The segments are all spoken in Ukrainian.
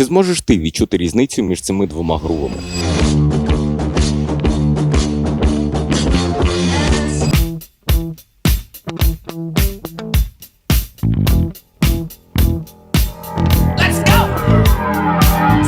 Чи зможеш ти відчути різницю між цими двома грувами?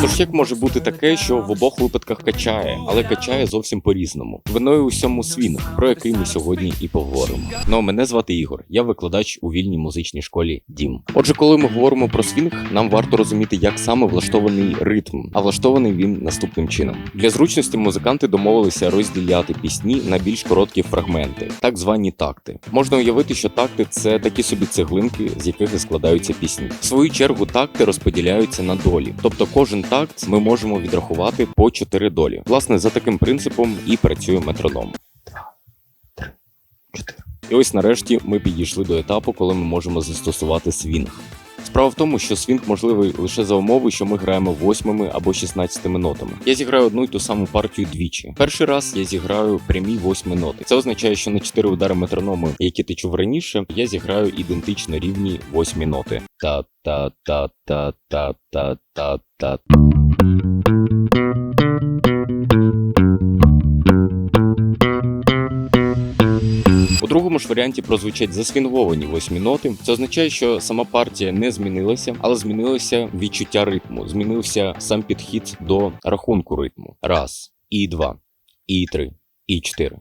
Тож як може бути таке, що в обох випадках качає, але качає зовсім по-різному. Виною усьому свінг, про який ми сьогодні і поговоримо. Ну мене звати Ігор, я викладач у вільній музичній школі Дім. Отже, коли ми говоримо про свінг, нам варто розуміти, як саме влаштований ритм, а влаштований він наступним чином. Для зручності музиканти домовилися розділяти пісні на більш короткі фрагменти, так звані такти. Можна уявити, що такти це такі собі цеглинки, з яких і складаються пісні. В свою чергу такти розподіляються на долі, тобто кожен такт ми можемо відрахувати по 4 долі. Власне, за таким принципом і працює метроном. Два, три, чотири. І ось нарешті ми підійшли до етапу, коли ми можемо застосувати свінг. Справа в тому, що свінг можливий лише за умови, що ми граємо восьмими або шістнадцятими нотами. Я зіграю одну й ту саму партію двічі. Перший раз я зіграю прямі восьми ноти. Це означає, що на чотири удари метрономи, які ти чув раніше, я зіграю ідентично рівні восьмі ноти. Та другому ж варіанті прозвучать засвінговані восьмі ноти. Це означає, що сама партія не змінилася, але змінилося відчуття ритму. Змінився сам підхід до рахунку ритму. Раз, і два, і три, і чотири.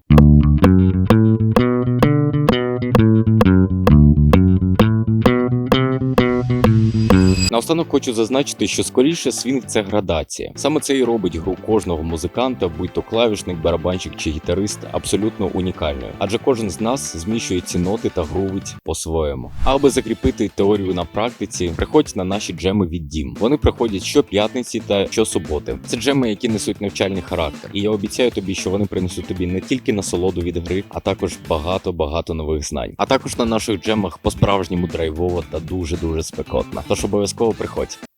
Наостанок хочу зазначити, що скоріше свінг це градація. Саме це і робить гру кожного музиканта, будь то клавішник, барабанщик чи гітарист, абсолютно унікальною, адже кожен з нас зміщує ці ноти та грувить по-своєму. Аби закріпити теорію на практиці, приходь на наші джеми від Дім. Вони приходять щоп'ятниці та щосуботи. Це джеми, які несуть навчальний характер. І я обіцяю тобі, що вони принесуть тобі не тільки насолоду від гри, а також багато-багато нових знань. А також на наших джемах по-справжньому драйвово та дуже дуже спекотно. Тож обов'язково приходь.